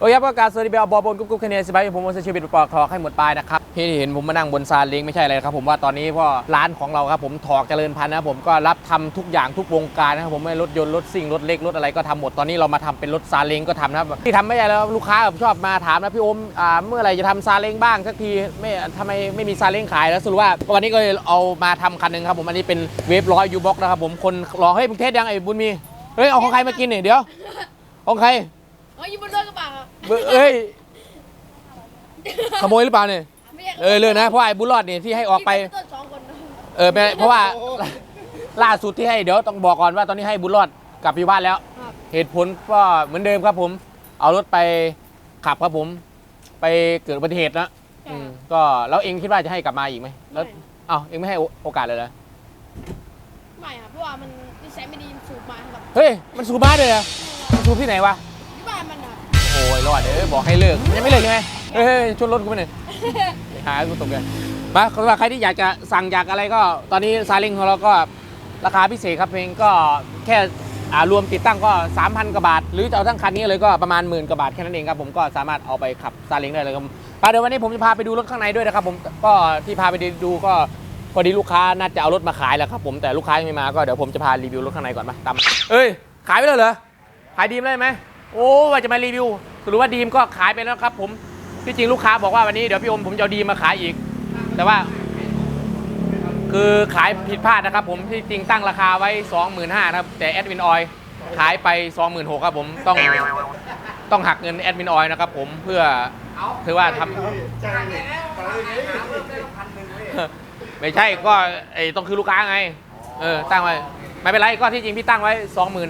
โอเคครับก็การสวัสดีเบลบอบนกุ๊กกุ๊กคะแนนสบายผมมนต์ชีวิตปลอกทอกให้หมดปลายนะครับที่เห็นผมมานั่งบนซาเล้งไม่ใช่อะไรครับผมว่าตอนนี้พราะร้านของเราครับผมถอกเจริญพันธุ์นะผมก็รับทำทุกอย่างทุกวงการนะครับผมไม่รถยนต์รถซิ่งรถเล็กรถอะไรก็ทำหมดตอนนี้เรามาทำเป็นรถซาเล้งก็ทำนะครับที่ทำไม่ใช่แล้วลูกค้าชอบมาถามนะพี่โอมอ่าเมื่อไหร่จะทำซาเล้งบ้างสักทีไม่ทำไมไม่มีซาเล้งขายแล้วสรุปว่าวันนี้ก็เอามาทำคันหนึ่งครับผมอันนี้เป็นเวฟร้อยยูบ็อกนะครับผมคนรอเฮ้ยมึงเทสยังไอ้บุญมีเฮ้ยเอาของใครมากินเนี่ยเดี๋ยวของใคร เฮ้ยอยู่บนรถกระบะครับเบเอ้ยขโมยหรือเปล่าเนี่ยไม่ใช่เออเลยนะเพราะว่าไอ้บุญรอดเนี่ยที่ให้ออกไป ต้นสองคนนะเออไม่เพราะว่า ล่าสุดที่ให้เดี๋ยวต้องบอกก่อนว่าตอนนี้ให้บุญรอดกลับอยู่บ้านแล้ว ครับเหตุผลก็เหมือนเดิมครับผม เอารถไปขับครับผม ไปเกิดอุบัติเหตุนะอืมก็แล้วเองคิดว่าจะให้กลับมาอีกไหมแล้วเอ้าเองไม่ให้โอโอกาสเลยเหรอไม่ครับเพราะว่ามันนิสัยไม่ดีมันสูบมาครับเฮ้ยมันสูบบ้านเลยเหรอมันสูบที่ไหนวะที่ บ้านมันอะโอ้ยรอดเด้อบอกให้เลิกมันยังไม่เลิกใช่ไหมเฮ้ยชนรถกูไปหน่อยหากูตกเลยมาสำหรับใครที่อยากจะสั่งอยากอะไรก็ ตอนนี้ซาเล้งของเราก็ราคาพิเศษครับเพลงก็แค่อ่ารวมติดตั้งก็ 3,000กว่าบาท หรือจะเอาทั้งคันนี้เลยก็ประมาณหมื่นกว่าบาทแค่นั้นเองครับผมก็สามารถเอาไปขับซาเล้งได้เลยครับไปเดี๋ยววันนี้ผมจะพาไปดูรถข้างในด้วยนะครับผมก็ที่พาไปดูก็พอดีลูกค้าน่าจะเอารถมาขายแล้วครับผมแต่ลูกค้ายังไม่มาก็เดี๋ยวผมจะพารีวิวรถข้างในก่อนมาตามเอ้ยขายไปแล้วเหรอขายดีได้ไหม โอ้ว่าจะมารีวิวสรุปว่าดีมก็ขายไปแล้วครับ ผมที่จริงลูกค้าบอกว่าวันนี้เดี๋ยวพี่อมผมจะเอาดีมมาขายอีก แต่ว่า คือขายผิดพลาดนะครับ ผมที่จริงตั้งราคาไว้ 25,000ครับแต่แอดมินออยขายไป 26,000ครับผมต้องต้องหักเงินแอดมินออยนะครับผมเพื่อถือว่าทำไม่ใช่ก็ไอ้ต้องคือลูกค้าไง เออตั้งไว้ ไม่เป็นไรก็ที่จริงพี่ตั้งไว้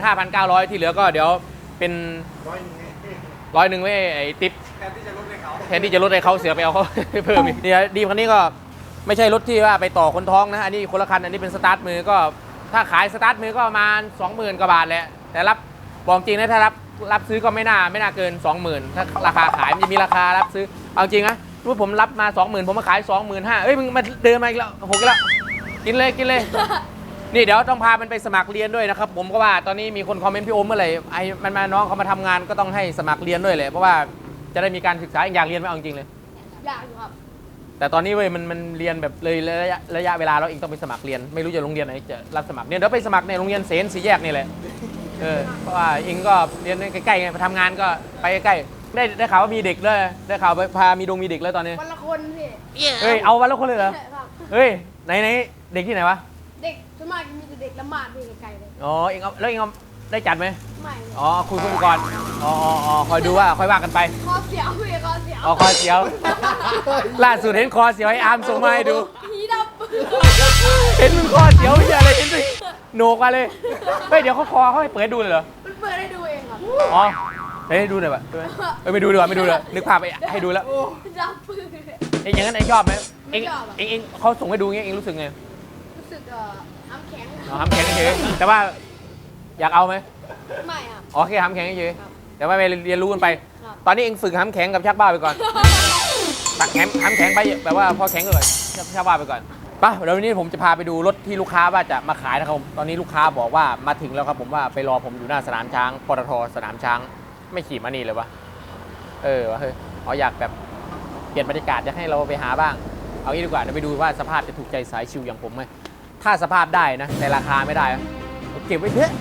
25,900 ที่เหลือก็เดี๋ยว เป็นร้อยหนึ่งไว้ไอ้ติปแทนที่จะลดให้เขาเสียไปเอาเขาเพิ่มอีกเนี่ยดีมคันนี้ก็ไม่ใช่รถที่ว่าไปต่อคนท้องนะอันนี้คนละคันอันนี้เป็นสตาร์ทมือก็ถ้าขายสตาร์ทมือก็ประมาณ20,000กว่าบาทแหละแต่รับบอกจริงนะถ้ารับรับซื้อก็ไม่น่าไม่น่าเกิน 20,000 ถ้าราคาขายมันจะมีราคารับซื้อเอาจริงนะรู้ผมรับมา 20,000 ผมมาขาย 25,000เอ้ยมึงมาเดินมาอีกแล้วหกอีกแล้วกินเลยกินเลย นี่เดี๋ยวต้องพามันไปสมัครเรียนด้วยนะครับ ผมก็ว่าตอนนี้มีคนคอมเมนต์พี่โอมเมื่อไหร่ไอ้มันมาน้องเขามาทำงานก็ต้องให้สมัครเรียนด้วยเลยเพราะว่าจะได้มีการศึกษาอยากเรียนไหมเอาจริงๆเลยยากอยู่ครับ แต่ตอนนี้เว้ยมันมันเรียนแบบเลยระยะระยะเวลาเราเองต้องไปสมัครเรียน ไม่รู้จะโรงเรียนไหนจะรับสมัครเนี่ยเดี๋ยวไปสมัครในโรงเรียนเสนสีแยกนี่แหละเออเพราะว่าเองก็เรียนใกล้ๆไงไปทำงานก็ไปใกล้ๆได้ได้ข่าวว่ามีเด็กด้วยได้ข่าวไปพามีดงมีเด็กแล้วตอนนี้วันละคนพี่เฮ้ยเอาวันละคนเลยเหรอใช่ครับเฮ้ยไหนไหนเด็กที่ไหนวะเด็กส่วน มากมีแต่เด็กละหมาดพี่ไกลๆเลยอ๋อเองเอาแล้วเองเอาได้จัดไหมไม่อ๋อคุยคุยก่อนอ๋ออ๋ออ๋อคอยดูว่าคอยว่ากันไปคอเสียวพี่คอเสียวอ๋อคอเสียว ล่าสุดเห็นคอเสียวให้อาร์มส่งมาให้ดู ผีดับเห็นมึงคอเสียวเหียอะไรเห็นสิโหนกมาเลยเฮ้ยเดี๋ยวเขาคอเขาให้เปิดให้ดูเลยเหรอมันเปิดให้ดูเองครับอ๋อเฮ้ยให้ดูหน่อยป่ะเอ้ยไม่ดูดีกว่าไม่ดูเลยนึกภาพไปให้ดูแล้วดับปืน เองอย่างนั้นเองชอบไหมเองไม่ชอบอะ เองเองเขาส่งให้ดูเงี้ยเองรู้สึกไงรู้สึกเอ่อ น้ำแข็งอ๋อทำแข็งเฉยๆแต่ว่าอยากเอาไหมไม่ครับ อ๋อแค่ทำแข็งเฉยครับๆแต่ว่าไปเรียนรู้กันไป ครับ ตอนนี้เองฝึกทำแข็งกับชักบ้าไปก่อน ตักแข็งทำแข็งไปแบบว่าพอแข็งเลยชักชักบ้าไปก่อนไปะเดี๋ยววันนี้ผมจะพาไปดูรถที่ลูกค้าว่าจะมาขายนะครับผมตอนนี้ลูกค้าบอกว่ามาถึงแล้วครับผมว่าไปรอผมอยู่หน้าสนามช้างปตทสนามช้าง ไม่ขี่มานี่เลยวะเออวะเฮ้ยเขาอยากแบบเปลี่ยนบรรยากาศอยากให้เราไปหาบ้าง เอางี้ดีกว่าเดี๋ยวไปดูว่าสภาพจะถูกใจสายชิวอย่างผมไหม ถ้าสภาพได้นะ แต่ราคาไม่ได้ผมเก็บไว้เถอะ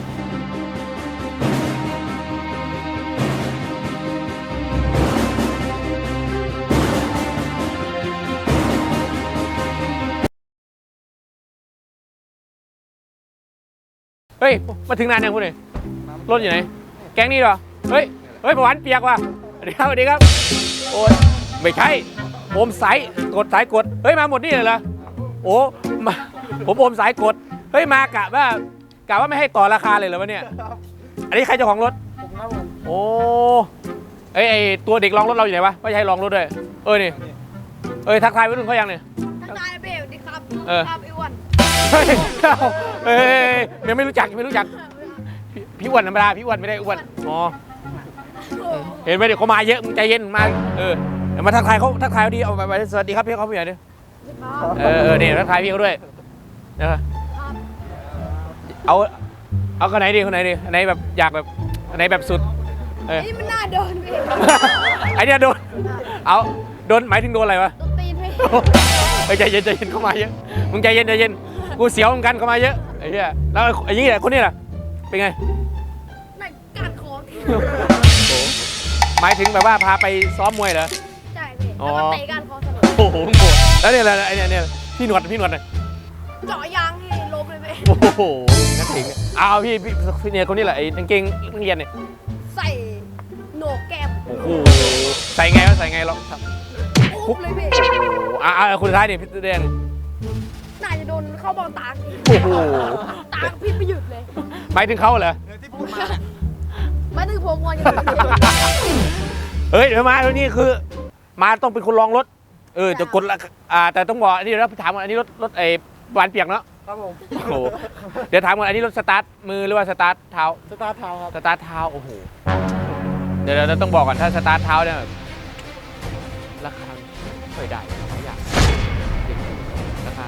เฮ้ย มาถึงนานยังคุณเนี่ยรถอยู่ไหน แก๊งนี่เหรอ เฮ้ย เฮ้ยประวันเปียกว่ะสวัสดีครับสวัสดีครับ โอ้ย ไม่ใช่ผมสายกดสายกด เฮ้ย มาหมดนี่เลยเหรอ โอ้ มา ผมโอมสายกด เฮ้ยมากะว่ากะว่าไม่ให้ต่อราคาเลยเหรอวะเนี่ยอันนี้ใครเจ้าของรถ ผมครับผมโอ้เอ้ยไอตัวเด็กลองรถเราอยู่ไหนวะไม่ใช่ลองรถด้วย เออนี่ เอ้ยทักทายไว้รุ่นเขายังเนี่ย ทักทายนะเบลดีครับเออ ครับไอ้อ้วนเฮ้ยเอ้ยยังไม่รู้จักยังไม่รู้จัก พี่พี่อ้วนธรรมดาพี่อ้วนไม่ได้อ้วน อ๋อ เห็นไหมเดี๋ยวเขามาเยอะมึงใจเย็นมา เออเดี๋ยวมาทักทายเขาทักทายเขาดีเอาไปไปสวัสดีครับพี่เขาพี่หน่อยดิครับเออเออเนี่ยทักทายพี่เขาด้วย เออครับเอาเอาคนไหนดีคนไหนดีอันไหนแบบอยากแบบอันไหนแบบสุด เออไอ้นี่มันน่าโดนพี่ไอเนี้ยโดน เอาโดนหมายถึงโดนอะไรวะโดนตีนพี่เฮ้ยใจเย็นใจเย็นเข้ามาเยอะ มึงใจเย็นใจเย็น กูเสียวเหมือนกันเข้ามาเยอะไอ้เหี้ยแล้วไอ้ยี่เนี่ยคนนี้ล่ะเป็นไงในการคอโอ้หมายถึงแบบว่าพาไปซ้อมมวยเหรอ ใช่พี่อ๋อแล้วก็เตะการคอเสมอ โอ้โหมึงโหดแล้วเนี่ยอะไรไอ้เนี่ยเนี่ยพี่หนวดพี่หนวดน่ะ เจาะยางนี่ล้มเลยพี่โอ้โหนักเตะเนี่ยเอาพี่พี่พี่เนี่ยคนนี้แหละไอ้กางเกงนักเรียนเนี่ย ใส่โหนกแก้มโอ้โห ใส่ไงวะใส่ไงเราโอ้ปุ๊บเลยพี่โหอะอะคนสุดท้ายเนี่ยพี่แดง น่าจะโดนเข้าบอลตากอีกโอ้โห ตากพี่ไปหยุดเลยหมายถึงเขาเหรอ ที่พูดมาเนี่ยไม่ถึงผมก่อนอย่างนี้เฮ้ยเดี๋ยวมาเดี๋ยวนี้คือ มาต้องเป็นคนลองรถ เออจะกดละอ่าแต่ต้องบอกอันนี้แล้วถามก่อนอันนี้รถรถไอ้ บานเปียกเนาะครับผมโอ้โหเดี๋ยวถามก่อนอันนี้รถสตาร์ทมือหรือว่าสตาร์ทเท้า สตาร์ทเท้าครับ สตาร์ทเท้าโอ้โห เดี๋ยวเดี๋ยวต้องบอกก่อนถ้าสตาร์ทเท้าเนี่ยราคาไม่ค่อยได้หลายอย่างราคา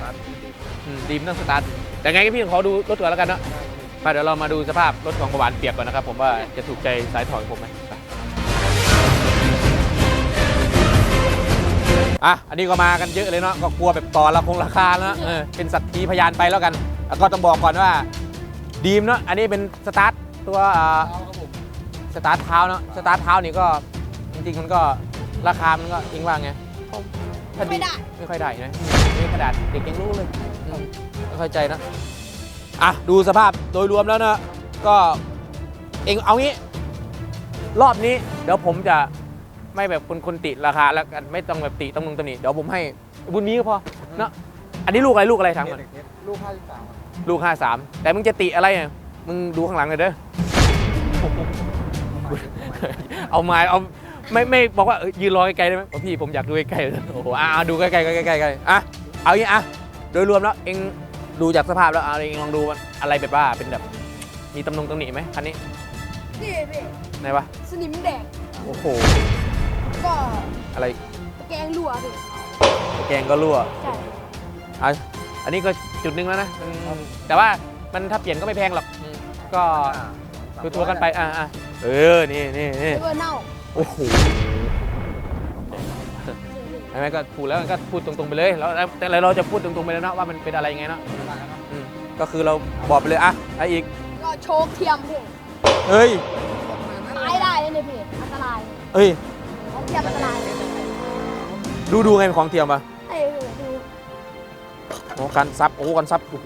อืมดีมต้องสตาร์ทแต่ไงก็พี่ขอดูรถตัวแล้วกันเนาะมาเดี๋ยวเรามาดูสภาพรถของประวานเปียกก่อนนะครับผมว่าจะถูกใจสายถอยผมไหม อะอันนี้ก็มากันเยอะเลยเนาะก็กลัวแบบต่อราคงราคาเนาะเออเป็นสักขีพยานไปแล้วกันแล้วก็ต้องบอกก่อนว่าดีมเนาะอันนี้เป็นสตาร์ทตัวอ่าเท้าครับผมสตาร์ทเท้าเนาะสตาร์ทเท้านี่ก็จริงๆมันก็ราคามันก็เองว่าไงถ้าไม่ได้ไม่ค่อยได้นะนี่กระดาษเด็กยังรู้เลยอืมไม่เข้าใจนะอะดูสภาพโดยรวมแล้วนะก็เองเอางี้ รอบนี้เดี๋ยวผมจะ ไม่แบบคนคนติราคาแล้วกันไม่ต้องแบบติต้องมึงตำหนิเดี๋ยวผมให้บุญมีก็พอเนาะอันนี้ลูกอะไรลูกอะไรถามก่อนลูกห้าสิบสามลูก53แต่มึงจะติอะไรอะมึงดูข้างหลังเลยเด้อเอามาเอาไม่ไม่บอกว่าเอ้ยยืนรอไกลๆได้ไหมบอกพี่ผมอยากดูใกล้ๆโอ้โหอะเอาดูใกล้ๆใกล้ๆใกล้ๆใกล้ๆอะเอางี้อะโดยรวมแล้วเองดูจากสภาพแล้วเอาเองลองดูมันอะไรแบบว่าเป็นแบบมีตำนงตำหนิไหมคันนี้นี่พี่ไหนวะสนิมแดงโอ้โห ก็อะไรแกงรั่วพี่แกงก็รั่วใช่อะอันนี้ก็จุดหนึ่งแล้วนะอืมแต่ว่ามันถ้าเปลี่ยนก็ไม่แพงหรอกอืมก็ตัวตัวๆกันไปอะอะเออนี่นี่นี่เบอร์เน่าโอ้โหใช่ไหมก็พูดแล้วก็พูดตรงๆไปเลยแล้วแต่เราจะพูดตรงๆไปแล้วเนาะว่ามันเป็นอะไรยังไงเนาะอืมก็คือเราบอกไปเลยอะอะไรอีกก็โชคเทียมพี่เฮ้ยตายได้เลยเนี่ยพี่อันตรายเอ้ยของ เทียมอันตรายดูดูไงเป็นของเทียมปะไอ้พี่ดูโอ้กันซับโอ้กันซับโอ้โห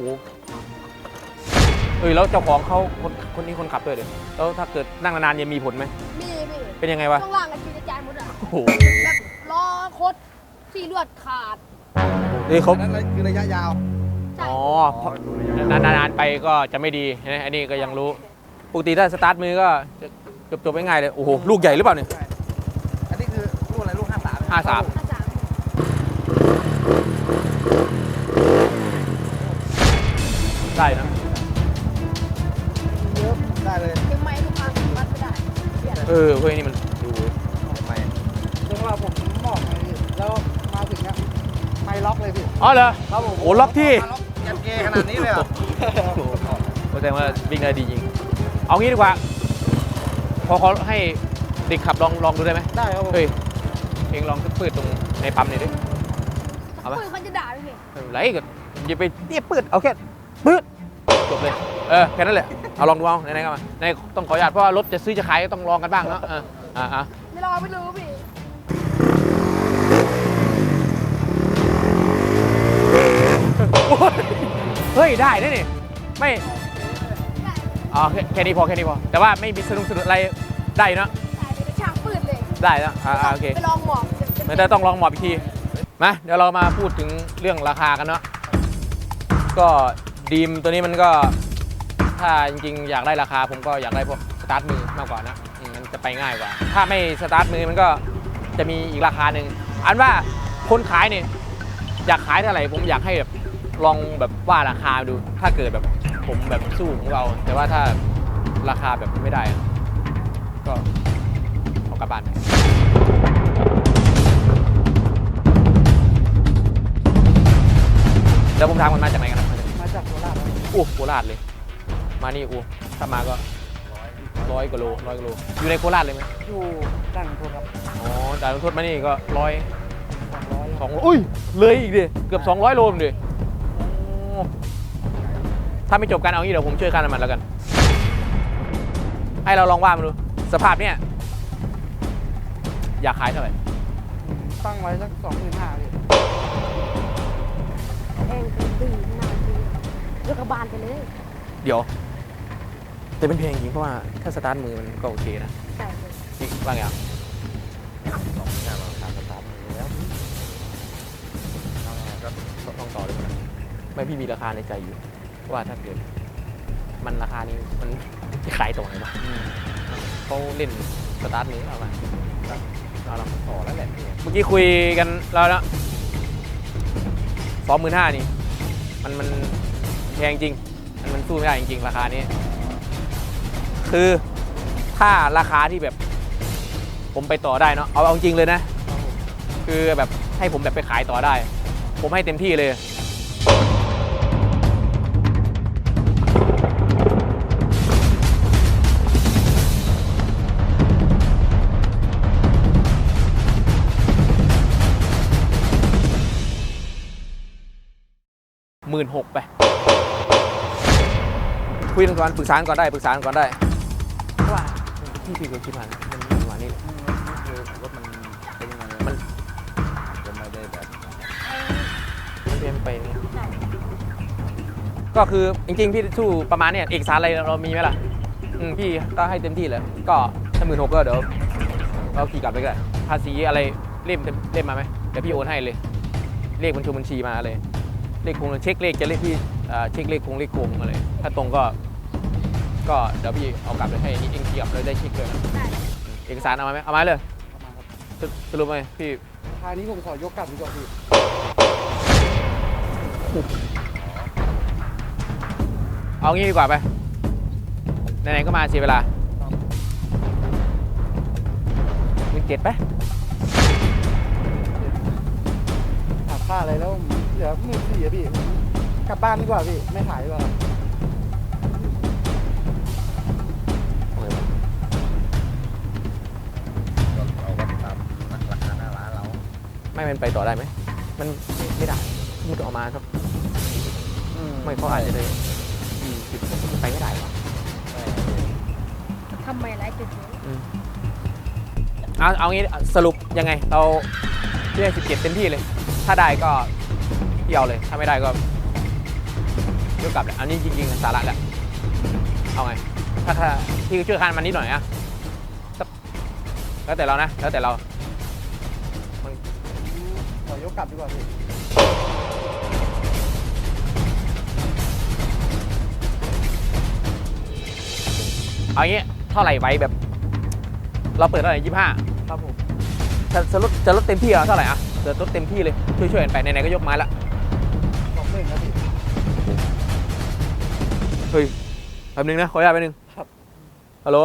เอ้ยแล้วเจ้าของเขาคนคนนี้คนขับด้วยเดี๋ยวแล้วถ้าเกิดนั่งนานๆจะมีผลไหมมีพี่เป็นยังไงวะข้างล่างกันจีกระจายหมดอะโอ้โหแบบล้อคดที่เลือดขาดเอ้ยเขานั่นคือระยะยาวใช่อ๋อเพราะนานๆไปก็จะไม่ดีนะอันนี้ก็ยังรู้ปกติถ้าสตาร์ทมือก็จะจบๆง่ายๆเลยโอ้โหลูกใหญ่หรือเปล่าเนี่ย อันนี้คือลูกอะไรลูก ห้าสามห้าสามห้าสามได้นะเยอะได้เลยถึงไม้ลูกค้าวัดไม่ได้เปลี่ยนเออเฮ้ยนี่มันดูไปเรื่องว่าผมบอกไงพี่แล้วมาถึงเนี่ยไม่ล็อกเลยพี่อ๋อเหรอครับผมโอ้ล็อกที่ล็อกยันเกขนาดนี้เลยเหรอแสดงว่าวิ่งได้ดีจริง เอางี้ดีกว่า พอเขาให้เด็กขับลองลองดูได้ไหมได้ครับผมเฮ้ย เองลองปืดตรงในปั๊มหน่อยดิ เอาไหมคุยเขาจะด่าพี่ไม่เป็นไรก็อย่าไปเตี้ยปืดเอาแค่ปืดจบเลย เออแค่นั้นแหละ เอาลองดูเอาไหนๆก็มาในต้องขออนุญาตเพราะว่ารถจะซื้อจะขายก็ต้องลองกันบ้างเนาะเอออ่าอ่าไม่รอไม่รู้พี่โอ้ยเฮ้ยได้ได้นี่ไม่อ๋อแค่แค่นี้พอแค่นี้พอ แต่ว่าไม่มีสนุกสนุกอะไรได้เนาะ ได้แล้วอ่าอ่าโอเคไปลองหมอบจะจะไม่ได้ต้องลองหมอบอีกทีมาเดี๋ยวเรามาพูดถึงเรื่องราคากันเนาะก็ดีมตัวนี้มันก็ ถ้าจริงๆอยากได้ราคาผมก็อยากได้พวกสตาร์ทมือมากกว่านะอืมมันจะไปง่ายกว่า ถ้าไม่สตาร์ทมือมันก็จะมีอีกราคาหนึ่งอันว่าคนขายเนี่ยอยากขายเท่าไหร่ผมอยากให้แบบลองแบบว่าราคาดู ถ้าเกิดแบบผมแบบสู้ของเรา แต่ว่าถ้าราคาแบบไม่ได้อะก็ แล้วผมถามมันมาจากไหนกันนะมาจากโคราชครับอู้โคราชเลย มานี่อู้ถ้ามาก็ร้อยกว่าโลร้อยกว่าโลอยู่ในโคราชเลยไหมอยู่ด่านทุนครับอ๋อจากลงโทษมานี่ก็ร้อยสองร้อยสองอุ้ยเลยอีกดิเกือบ200โลมดิโอ้ถ้าไม่จบกันเอางี้เดี๋ยวผมช่วยค่าน้ำมันแล้วกัน ให้เราลองว่ามาดู สภาพเนี่ยอยากขายเท่าไหร่ตั้งไว้สักสองหมื่นห้าพี่แกกระบาลไปเลยเดี๋ยว แต่เป็นเพลงจริงเพราะว่าถ้าสตาร์ทมือมันก็โอเคนะใช่เลยพี่ว่าไงอะสองอย่าเราทำสตาร์ทมือแล้วก็ต้องต่อเลยนะไม่พี่มีราคาในใจอยู่ว่าถ้าเกิดมันราคานี้มันจะขายตรงไหนบ้างเขาเล่นสตาร์ทมือเอามาเราลองต่อแล้วแหละเมื่อกี้คุยกันแล้วนะสองหมื่นห้านี่ มันมัน แพงจริง มันสู้ไม่ได้จริงๆ ราคานี้ คือถ้าราคาที่แบบ ผมไปต่อได้เนาะเอาเอาจริงเลยนะ คือแบบให้ผมแบบไปขายต่อได้ ผมให้เต็มที่เลยหมื่นหกไป คุยกันก่อนปรึกษากันก่อนได้ปรึกษากันก่อนได้เพราะว่าที่พี่เคยคิดมานะมันมันประมาณนี้แหละคือรถมันเป็นยังไงมันจะไม่ได้แบบมันเป็นไปอย่างเงี้ยก็คือจริงๆพี่สู้ประมาณเนี้ยเอกสารอะไรเรามีไหมล่ะอืมพี่ก็ให้เต็มที่เลย ก็ถ้าหมื่นหกก็เดี๋ยวเราขี่กลับไปก็ได้ภาษีอะไรเล่มเต็มเล่มมาไหมเดี๋ยวพี่โอนให้เลย เลขบัญชีบัญชีมาเลย เลขคงเช็คเลขจะเลขที่เอ่อเช็คเลขคงเลขคงมาเลย ถ้าตรงก็ ก็เดี๋ยวพี่เอากลับไปให้นี่เองเกียบเลยได้เช็คเลยนะได้เอกสารเอามาไหมเอามาเลยประมาณครับสรุปสรุปไหมพี่ทางนี้ผมขอยกกลับดีกว่าพี่เอางี้ดีกว่าไปไหนๆก็มาเสียเวลาหมื่นเจ็ดไปหักค่าอะไรแล้วผมเหลือหมื่นสี่อะพี่ผมกลับบ้านดีกว่าพี่ ไม่ขายดีกว่าเรา ไม่มันไปต่อได้ไหม มันไม่ได้มึงต้องเอามาครับ ไม่เขาอาจจะเลยสี่สิบมันไปไม่ได้หรอทำไมไรจุดนี้เอาเอางี้สรุปยังไง เราเรียกสิบเจ็ดเต็มที่เลย ถ้าได้ก็เที่ยวเลย ถ้าไม่ได้ก็เดี๋ยวกลับแหละอันนี้จริงๆสาระแหละเอาไงถ้าถ้าพี่ช่วยคันมันนิดหน่อยอะสักแล้วแต่เรานะ แล้วแต่เราขอย กกลับดีกว่าพี่เอางี้เท่าไหร่ไว้แบบ เราเปิดเท่าไหร่ยี่ห้าครับผมจะจะลดจะลดเต็มที่เหรอเท่าไหร่อะจะลดเต็มที่เลยช่วยช่วยๆกันไปไหนๆก็ยกไม้ละสองหมื่นครับพี่เฮ้ยแป๊บนึงนะขออนุญาตแป๊บนึงครับฮัลโหล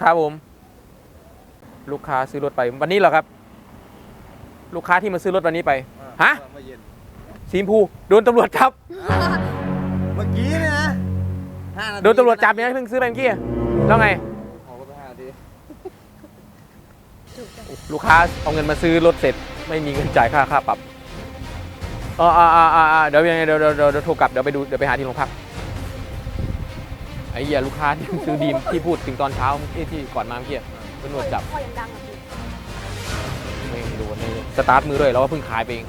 ครับผม ลูกค้าซื้อรถไปวันนี้เหรอครับ ลูกค้าที่มาซื้อรถวันนี้ไป ฮะ เมื่อเย็นสีชมพูโดนตำรวจจับ เมื่อกี้เนี่ยนะห้านาทีโดนตำรวจจับเนี่ยเพิ่งซื้อไปเมื่อกี้แล้วไง ขอไปห้านาทีถูกจังลูกค้าเอาเงินมาซื้อรถเสร็จ ไม่มีเงินจ่ายค่าค่าปรับเอออ่าอ่าอ่าเดี๋ยวยังไงเดี๋ยวเดี๋ยวเดี๋ยวเดี๋ยวโทรกลับเดี๋ยวไปดูเดี๋ยวไปหาที่โรงพักไอ้เหี้ยลูกค้าที่ซื้อดีมที่พูดถึงตอนเช้าที่ที่ก่อนมาเมื่อกี้ตำรวจจับข้อยังดังอะพี่ไม่รู้ใน สตาร์ทมือด้วยเราก็เพิ่งขายไปเอง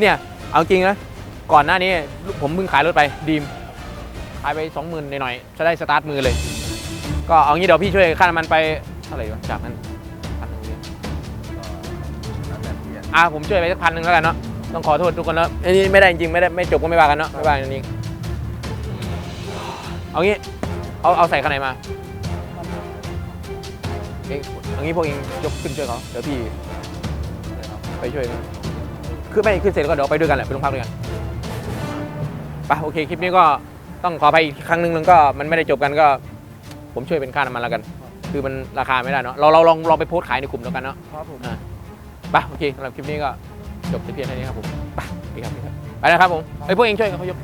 เนี่ยเอาจริงนะก่อนหน้านี้ผมเพิ่งขายรถไปดีมขายไปสองหมื่นหน่อยๆจะได้สตาร์ทมือเลย ก็เอางี้เดี๋ยวพี่ช่วยค่าน้ำมันไปเท่าไหร่วะจากนั้นพันหนึ่งเนี่ยแล้วแต่ที่อะอะผมช่วยไปสักพันหนึ่งแล้วกันเนาะต้องขอโทษทุกคนแล้วอันนี้ไม่ได้จริงๆไม่ได้ไม่จบก็ไม่ว่ากันเนาะไม่ว่ากันจริงๆเอางี้เอาเอาใส่ข้างในมาเองเอางี้พวกเองยกขึ้นช่วยเขาเดี๋ยวพี่ ไปช่วยนะคือไม่ขึ้นเสร็จแล้วก็เดี๋ยวไปด้วยกันแหละไปโรงพักด้วยกันไปโอเคคลิปนี้ก็ต้องขอไปอีกครั้งหนึ่งแล้วก็มันไม่ได้จบกันก็ ผมช่วยเป็นค่าน้ำมันแล้วกัน คือมันราคาไม่ได้เนาะเราเราลองลองไปโพสต์ขายในกลุ่มแล้วกันเนาะครับผมไปโอเคสำหรับคลิปนี้ก็จบแต่เพียงเท่านี้ครับผมไปไปครับไปครับไปนะครับผมไอ้ยพวกเองช่วยกันเขายก